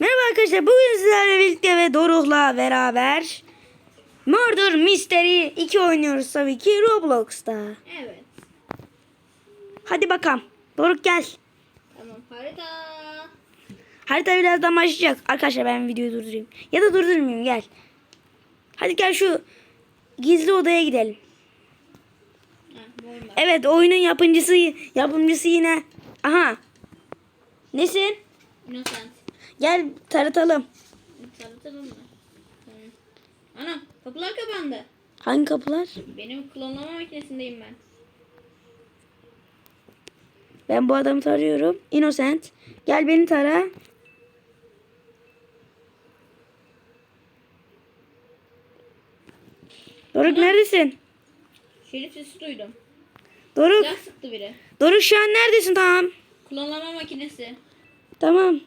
Merhaba arkadaşlar. Bugün sizlerle birlikte ve Doruk'la beraber Murder Mystery 2 oynuyoruz tabii ki Roblox'ta. Evet. Hadi bakalım. Doruk gel. Tamam harita. Harita birazdan başlayacak. Arkadaşlar ben videoyu durdurayım. Ya da durdurmayayım gel. Hadi gel şu gizli odaya gidelim. Oyunda. Evet oyunun yapımcısı yapımcısı yine. Aha. Nesin? Innocent. Gel taratalım. Tanıtalım mı? Tamam. Anam kapılar kapandı. Hangi kapılar? Benim klonlama makinesindeyim ben. Ben bu adamı tarıyorum. Innocent. Gel beni tara. Doruk neredesin? Şerif sesi duydum. Doruk. Silah sıktı biri. Doruk şu an neredesin? Tamam. Klonlama makinesi. Tamam.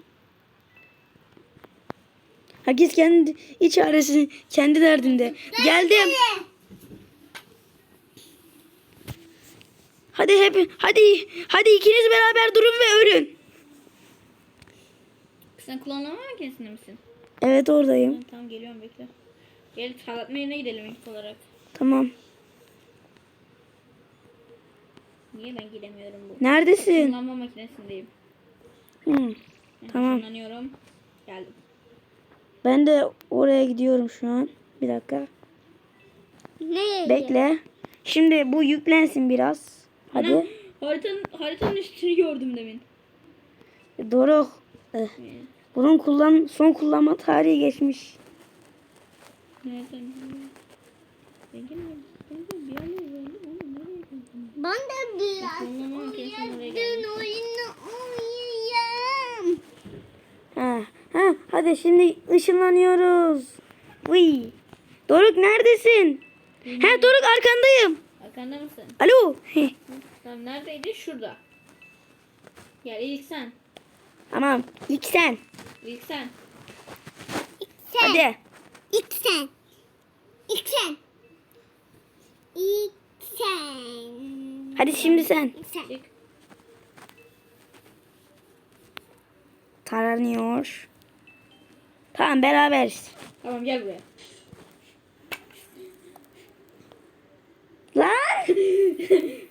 Herkes kendi iç arası kendi derdinde. Geldim. Hadi hep hadi hadi ikiniz beraber durun ve ölün. Sen klonlama makinesinde misin? Evet oradayım. Tamam, tamam geliyorum bekle. Gel çalatma yerine gidelim ilk olarak. Tamam. Niye ben gidemiyorum bu? Neredesin? Klonlama makinesindeyim. Hı. Tamam. Kullanıyorum. Geldim. Ben de oraya gidiyorum şu an. Bir dakika. Ne? Bekle. Şimdi bu yüklensin biraz. Hadi. Anam, haritanın, haritanın üstünü gördüm demin. Doruk. Eh, Bunun kullan son kullanma tarihi geçmiş. Nereden? Nereye geldim? Ben de biraz oyunu oynayacağım. Ha, ha, hadi şimdi ışınlanıyoruz. Vıy. Doruk neredesin? Ha Doruk arkandayım. Arkanda mısın? Alo. Tamam neredeydi? Şurada. Gel ilk sen. tamam. İlk sen. İlk sen. Sen. Hadi. İlk sen. İlk sen. İlk sen. Hadi şimdi sen. İlk sen. Taranıyor. Tamam beraberiz. Tamam gel buraya. Lan.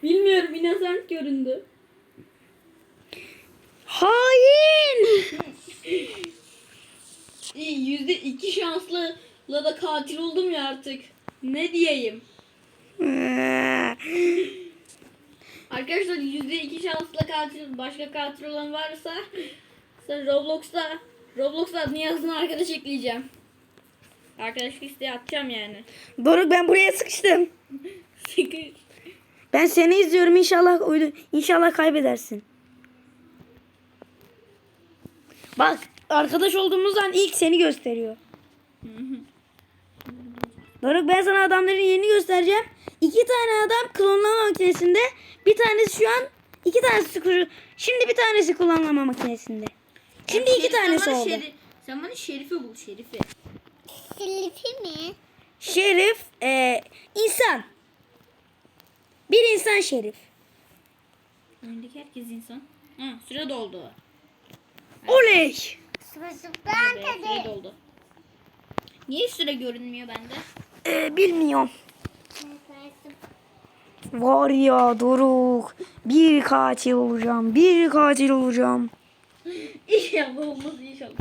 Bilmiyorum innocent göründü. Hain. İyi yüzde iki şanslı la da katil oldum ya artık. Ne diyeyim? Arkadaşlar yüzde iki şansla katil başka katil olan varsa sen Roblox'ta Roblox'ta adını yazın arkadaş ekleyeceğim. Arkadaşlık isteği atacağım yani. Doruk ben buraya sıkıştım. Sıkış. Ben seni izliyorum inşallah uydu inşallah kaybedersin. Bak arkadaş olduğumuzdan ilk seni gösteriyor. Doruk ben sana adamların yerini göstereceğim. İki tane adam klonlama makinesinde. Bir tanesi şu an iki tanesi Şimdi bir tanesi klonlama makinesinde. Şimdi iki tanesi oldu. Şerif, sen bana Şerif'i bul Şerif'i. Silifi mi? Şerif e, insan. Bir insan şerif. Oyundaki herkes insan. Ha, süre doldu. Oley. Ben süre de. doldu. Niye süre görünmüyor bende? E, bilmiyorum. Var ya Doruk. Bir katil olacağım. Bir katil olacağım. İnşallah olmaz inşallah.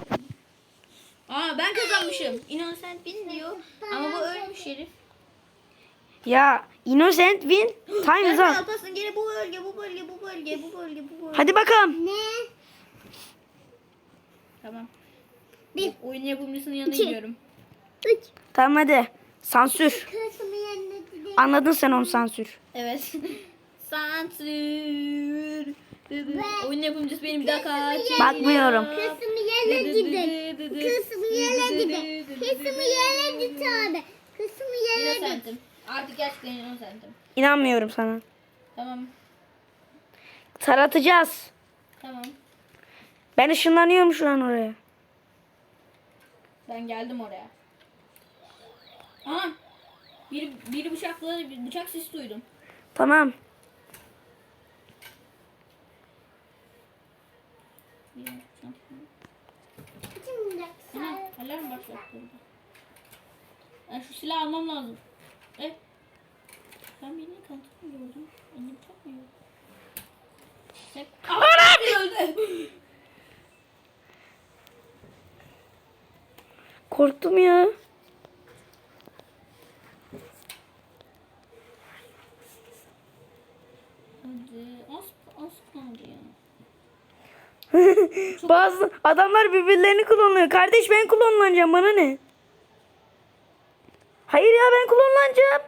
Aa ben kazanmışım. Innocent bin diyor. Ama bu ölmüş Şerif. Ya Innocent win. Time is up. Alparslan gene bu bölge, bu bölge, bu bölge, bu bölge, bu bölge. Hadi bakalım. Ne? Tamam. Bir. Oyun yapımcısının yanına İki. gidiyorum. Üç. Tamam hadi. Sansür. Anladın sen onu sansür. Evet. Sansür. Oyun yapımcısı benim bir dakika. Bakmıyorum. Kızımı yanına gidelim. Kızımı yanına gidelim. Kızımı yanına git abi. Kızımı yanına git. Artık gerçekten innocentim. İnanmıyorum sana. Tamam. Taratacağız. Tamam. Ben ışınlanıyorum şu an oraya. Ben geldim oraya. Aha. Bir, bir bıçakla bir bıçak sesi duydum. Tamam. Bir bıçak- Kızım Alarm başlattı. Ben şu silahı almam lazım. E? Ben birini mi gördüm? Elim çarpmıyor. Hep... Katil öldü. Korktum ya. Hadi. Az, az kaldı ya. Bazı adamlar birbirlerini klonluyor. Kardeş ben klonlanacağım bana ne? Hayır ya ben klonlanacağım.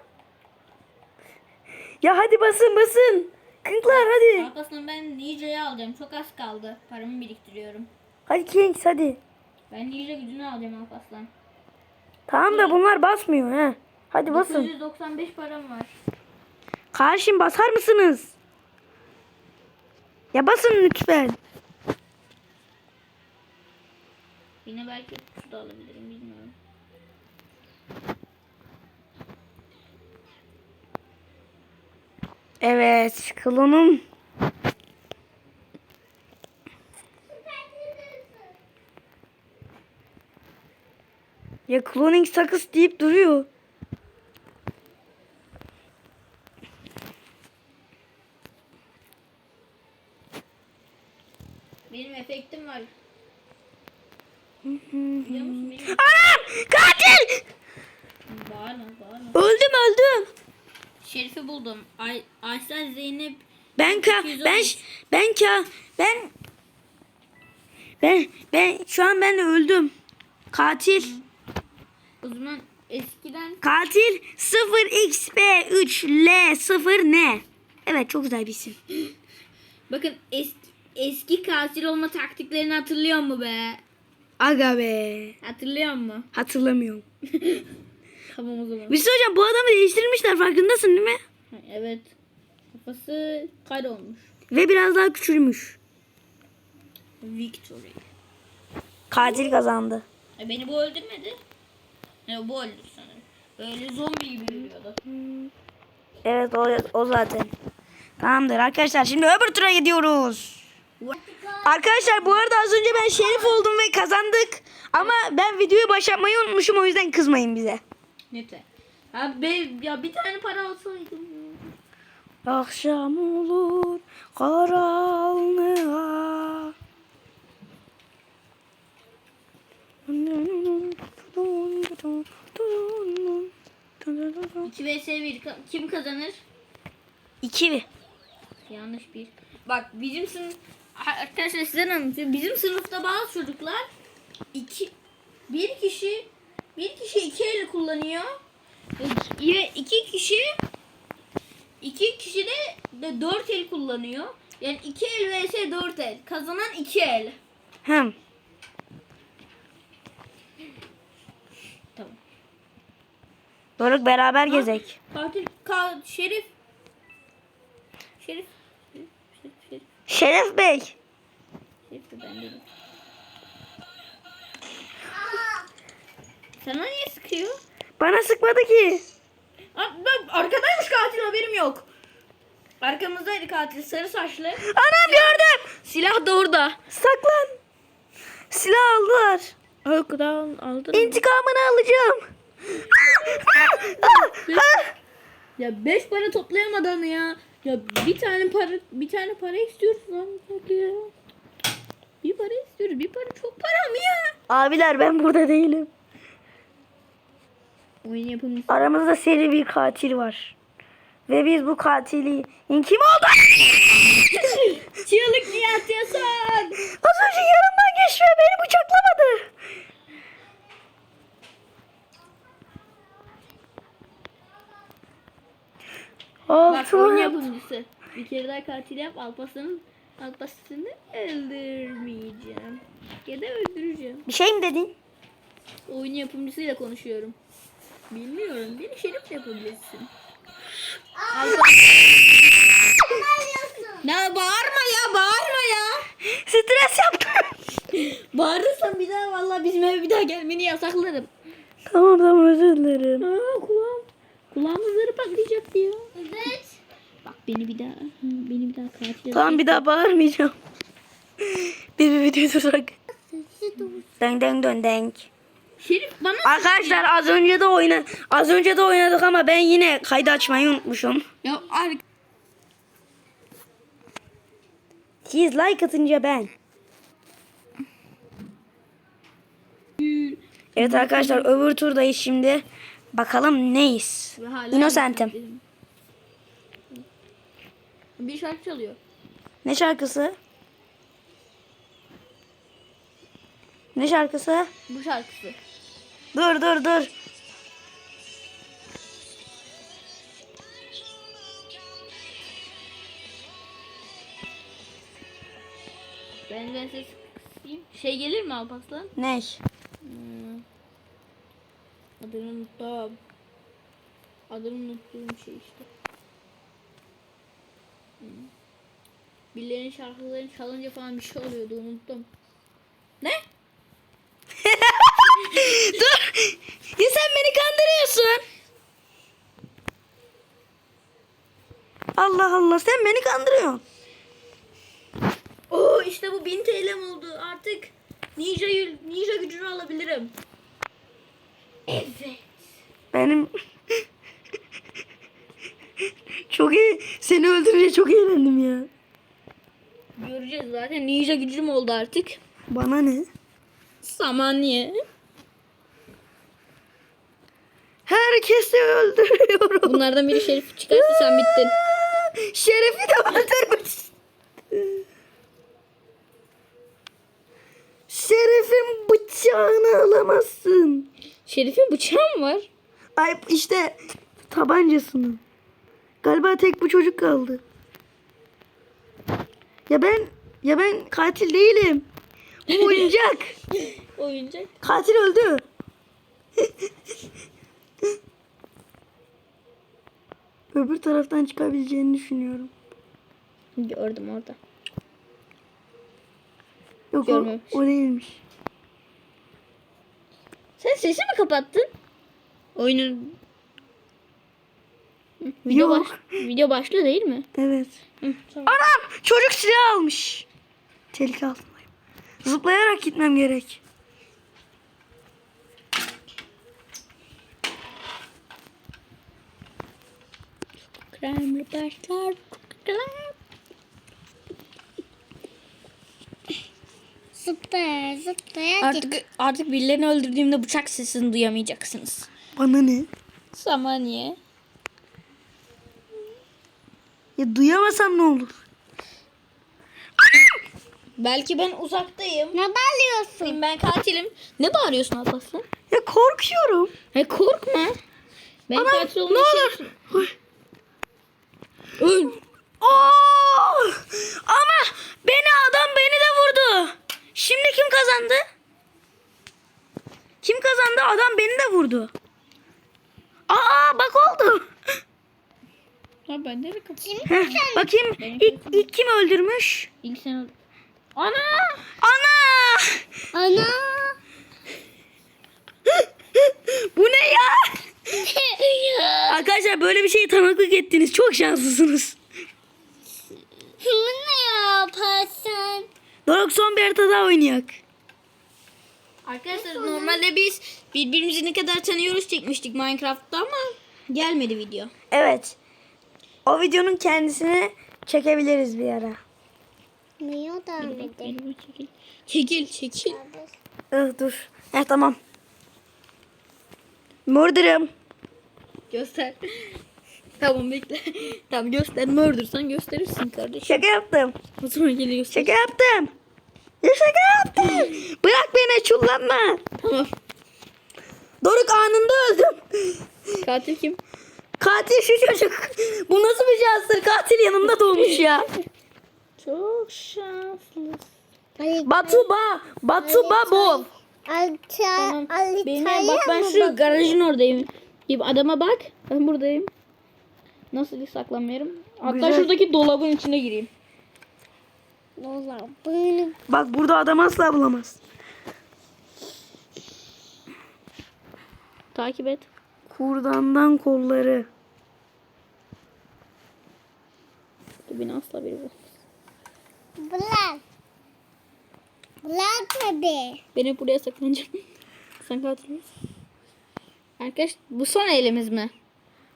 Ya hadi basın basın. Kınklar hadi. Arkasından ben Ninja'yı alacağım. Çok az kaldı. Paramı biriktiriyorum. Hadi Kings hadi. Ben Ninja gücünü alacağım Alparslan. Tamam da bunlar basmıyor ha. Hadi basın. 995 param var. Karşım basar mısınız? Ya basın lütfen. Yine belki şu da alabilirim bilmiyorum. Evet klonum. Ya cloning sakız deyip duruyor. Benim efektim var. Biliyor musun benim? Anam! Katil! Bağırma bağırma. Öldüm öldüm. Şerif'i buldum. Ay Aysel Zeynep Ben ka ben ben ka ben ben ben şu an ben öldüm. Katil. o zaman eskiden Katil 0xp3l0 ne? Evet çok güzel bir isim. bakın eski, eski katil olma taktiklerini hatırlıyor mu be? Aga be. Hatırlıyor mu? Hatırlamıyorum. Tamam o zaman. Bir şey hocam bu adamı değiştirmişler farkındasın değil mi? Evet. Kafası kare olmuş. Ve biraz daha küçülmüş. Victory. Katil kazandı. E, beni bu öldürmedi. E, bu öldü sanırım. Böyle zombi gibi yürüyordu. Evet o, o zaten. Tamamdır arkadaşlar şimdi öbür tura gidiyoruz. Arkadaşlar bu arada az önce ben şerif oldum ve kazandık. Ama ben videoyu başlatmayı unutmuşum o yüzden kızmayın bize. Nete. Abi be, ya bir tane para alsaydım. Akşam olur karanlığa. 2 vs 1 kim kazanır? İki. Yanlış bir. Bak bizim sınıf arkadaşlar size anlatıyorum. Bizim sınıfta bazı çocuklar iki bir kişi bir kişi iki el kullanıyor. Ve iki kişi iki kişi de, de dört el kullanıyor. Yani iki el vs dört el. Kazanan iki el. Hem. Tamam. Doruk beraber gezek. Katil ka, Şerif Şerif Şerif Şerif Şerif, Bey. Şerif de ben değilim. Sana niye sıkıyor? Bana sıkmadı ki. Bak, arkadaymış katil haberim yok. Arkamızdaydı katil sarı saçlı. Anam gördüm. Silah da orada. Saklan. Silah aldılar. Arkadan aldın. İntikamını alacağım. Ya beş para toplayamadan ya. Ya bir tane para bir tane para istiyoruz lan ya. Bir para istiyoruz. Bir para çok para mı ya? Abiler ben burada değilim. Oyun yapımcısı. Aramızda seri bir katil var. Ve biz bu katili kim oldu? Çığlık niye atıyorsun? Az önce yanımdan geçti ve beni bıçaklamadı. Bak oyun yapımcısı. Bir kere daha katil yap Alparslan'ın Alparslan'ı öldürmeyeceğim. Ya da öldüreceğim. Bir şey mi dedin? Oyun yapımcısıyla konuşuyorum. Bilmiyorum. Beni şerif yapabilirsin. Ne bağırma ya bağırma ya. Stres yaptım. Bağırırsan bir daha vallahi bizim eve bir daha gelmeni yasaklarım. tamam tamam özür dilerim. Aa kulağım. Kulağımızları patlayacak diyor. Evet. Bak beni bir daha beni bir daha katil Tamam bir daha bağırmayacağım. bir bir video durak. Sesi dur. Deng deng dön denk. Şerif bana Arkadaşlar az önce de oyna az önce de oynadık ama ben yine kaydı açmayı unutmuşum. Ya ar- Siz like atınca ben. Evet arkadaşlar öbür turdayız şimdi. Bakalım neyiz? Ve hala Innocent'im. Bir şarkı çalıyor. Ne şarkısı? Ne şarkısı? Bu şarkısı. Dur dur dur. Ben ben ses kısayım. Şey gelir mi Alparslan? Ne? Hmm. Adını unuttum. Adını unuttuğum şey işte. Hmm. Birilerinin şarkılarını çalınca falan bir şey oluyordu unuttum. Ne? dur. Ya sen beni kandırıyorsun. Allah Allah sen beni kandırıyorsun. Oo işte bu 1000 TL'm oldu. Artık ninja ninja gücünü alabilirim. Evet. Benim çok iyi. Seni öldürünce çok eğlendim ya. Göreceğiz zaten ninja gücüm oldu artık. Bana ne? Samanye. Herkesi öldürüyorum. Bunlardan biri Şerif çıkarsa sen bittin. Şerefi de öldürmüş. Şerefin bıçağını alamazsın. Şerif'in bıçağı mı var? Ay işte tabancasını. Galiba tek bu çocuk kaldı. Ya ben ya ben katil değilim. Bu oyuncak. Oyuncak. Katil öldü. Öbür taraftan çıkabileceğini düşünüyorum. Gördüm orada. Yok o, Görmemiş. o değilmiş. Sen sesi mi kapattın? Oyunun video Yok. baş video başlıyor değil mi? Evet. Hı, tamam. Anam çocuk silah almış. Tehlike altındayım. Zıplayarak gitmem gerek. Kremli başlar. Zıplaya zıplaya git. Artık artık birilerini öldürdüğümde bıçak sesini duyamayacaksınız. Bana ne? Samaniye. Ya duyamasam ne olur? Belki ben uzaktayım. Ne bağırıyorsun? Ben katilim. Ne bağırıyorsun Alparslan? Ya korkuyorum. He korkma. Ben Anam, katil ne olur. Öl. Oo! Ama beni adam beni de vurdu. Şimdi kim kazandı? Kim kazandı? Adam beni de vurdu. Aa bak oldu. Ha ben nereye kapattım? Kim Heh, sen? bakayım ilk, ilk kim öldürmüş? İlk sen öl- Ana! Ana! Ana. Bu ne ya? Arkadaşlar böyle bir şeyi tanıklık ettiniz. Çok şanslısınız. Bunu ne yaparsın? Doruk son bir harita daha oynayak. Arkadaşlar normalde biz birbirimizi ne kadar tanıyoruz çekmiştik Minecraft'ta ama gelmedi video. Evet. O videonun kendisini çekebiliriz bir ara. Niye devam edelim? Çekil. Çekil çekil. Ah, dur. Eh tamam. Murder'ım. Göster. tamam bekle. tamam göster. Murder'san gösterirsin kardeşim. Şaka yaptım. O zaman geri göster. Şaka yaptım. Ya şaka yaptım. Bırak beni çullanma. Tamam. Doruk anında öldüm. Katil kim? Katil şu çocuk. Bu nasıl bir şanstır? Katil yanımda doğmuş ya. Çok şanslı. Batuba. Batuba bol. Tamam. Benim bak ben şu garajın oradayım. Bir adama bak. Ben buradayım. Nasıl saklanmıyorum? Hatta Güzel. şuradaki dolabın içine gireyim. Bunu Bak burada adam asla bulamaz. Takip et. Kurdandan kolları. Beni asla biri bu. bırak. Bırak tabii. Ben hep buraya saklanacağım. Sen katil misin? Arkadaş bu son elimiz mi?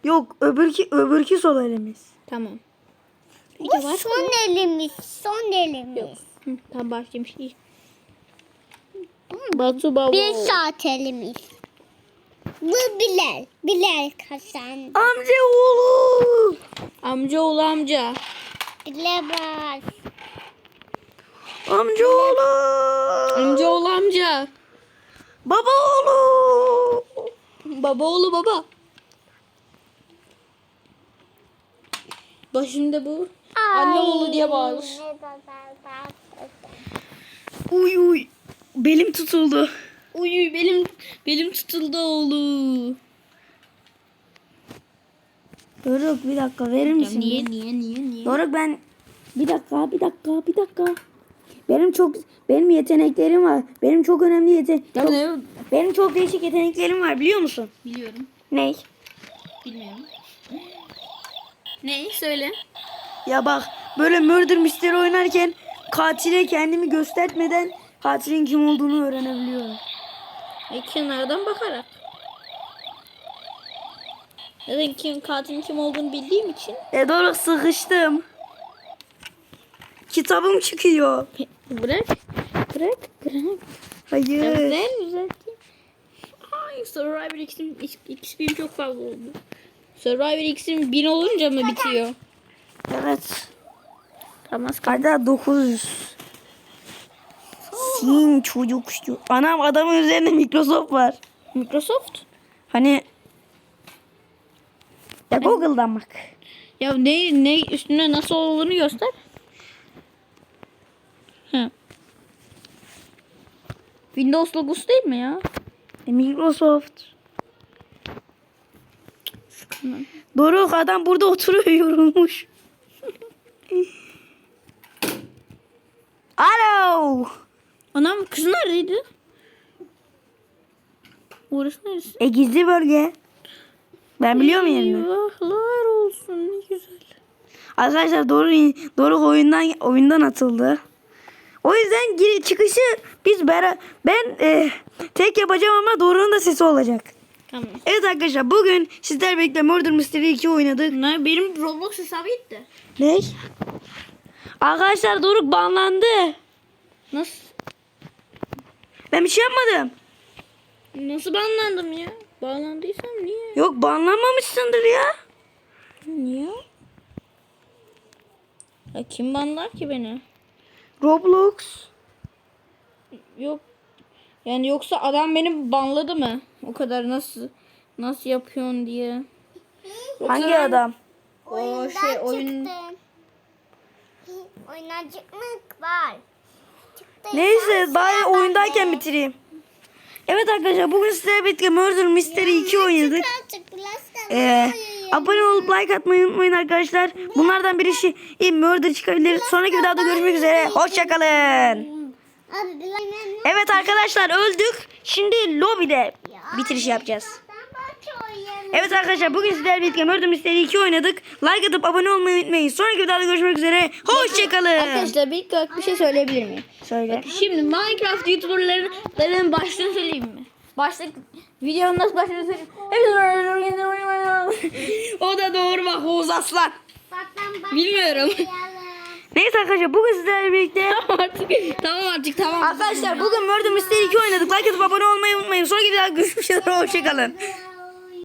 Yok öbürki öbürki sol elimiz. Tamam. Bu son elimiz. Son elimiz. Hı, tamam başlamış iyi. Batu baba. Bir saat elimiz. Bu Bilal. Bilal kazandı. Amca oğlu. Amca. Bak. Amca oğlu. Amcaoğlu amca. Baba oğlu. Baba oğlu baba. Başında bu. Anne oğlu diye bağırır. Uy uy. Belim tutuldu. Uy benim benim tutuldu oğlu. Doruk bir dakika verir misin? niye niye niye niye? Doruk ben bir dakika bir dakika bir dakika. Benim çok benim yeteneklerim var. Benim çok önemli yetenek. Benim çok değişik yeteneklerim var biliyor musun? Biliyorum. Ney? Bilmiyorum. Ne? Söyle. Ya bak böyle murder mystery oynarken katile kendimi göstermeden katilin kim olduğunu öğrenebiliyorum. E, kenardan bakarak. Zaten kim katilin kim olduğunu bildiğim için. E Doruk sıkıştım. Kitabım çıkıyor. Bırak. Bırak. Bırak. Hayır. Güzel güzel. Ay Survivor X'im XP'm çok fazla oldu. Survivor X'im 1000 olunca mı bitiyor? Evet. Tamam. Hatta 900. Sin çocuk şu. Anam adamın üzerinde Microsoft var. Microsoft. Hani ya Google'dan bak. Ya ne ne üstüne nasıl olduğunu göster. Hı. Windows logosu değil mi ya? E, Microsoft. Doruk adam burada oturuyor yorulmuş. Alo. Anam kız neredeydi? Orası neresi? E gizli bölge. Ben biliyor muyum yerini? Eyvahlar olsun ne güzel. Arkadaşlar Doruk, Doruk oyundan oyundan atıldı. O yüzden giri çıkışı biz bera, ben e, tek yapacağım ama Doruk'un da sesi olacak. Tamam. Evet arkadaşlar bugün sizler birlikte Murder Mystery 2 oynadık. Ne benim Roblox hesabı gitti. Ne? Arkadaşlar Doruk banlandı. Nasıl? Ben bir şey yapmadım. Nasıl banlandım ya? Bağlandıysam niye? Yok banlanmamışsındır ya. Niye? Ya kim banlar ki beni? Roblox. Yok. Yani yoksa adam beni banladı mı? O kadar nasıl nasıl yapıyorsun diye. Yoksa Hangi ben- adam? O Oyundan şey oyun çıktım. Oynacıklık var. Çıktı. Neyse bari oyundayken bitireyim. Evet arkadaşlar bugün sizlerle birlikte Murder Mystery 2 oynadık. Ee, abone olup like atmayı unutmayın arkadaşlar. Bunlardan birisi iyi Murder çıkabilir. Sonraki videoda görüşmek üzere. Hoşçakalın. Evet arkadaşlar öldük. Şimdi lobide bitiriş yapacağız. Evet arkadaşlar bugün sizlerle birlikte Murder Mystery 2 oynadık. Like atıp abone olmayı unutmayın. Sonraki videoda görüşmek üzere. Hoşçakalın. Arkadaşlar bir, bir şey söyleyebilir miyim? Söyle. Şimdi Minecraft YouTuber'ların başlığını söyleyeyim mi? Başlık videonun nasıl başladığını söyleyeyim. o da doğru bak Oğuz Aslan. Bilmiyorum. Neyse arkadaşlar bugün sizlerle birlikte tamam artık. Tamam artık tamam. Arkadaşlar bugün Murder Mystery 2 oynadık. Like atıp abone olmayı unutmayın. Sonraki videoda görüşmek üzere. Hoşçakalın.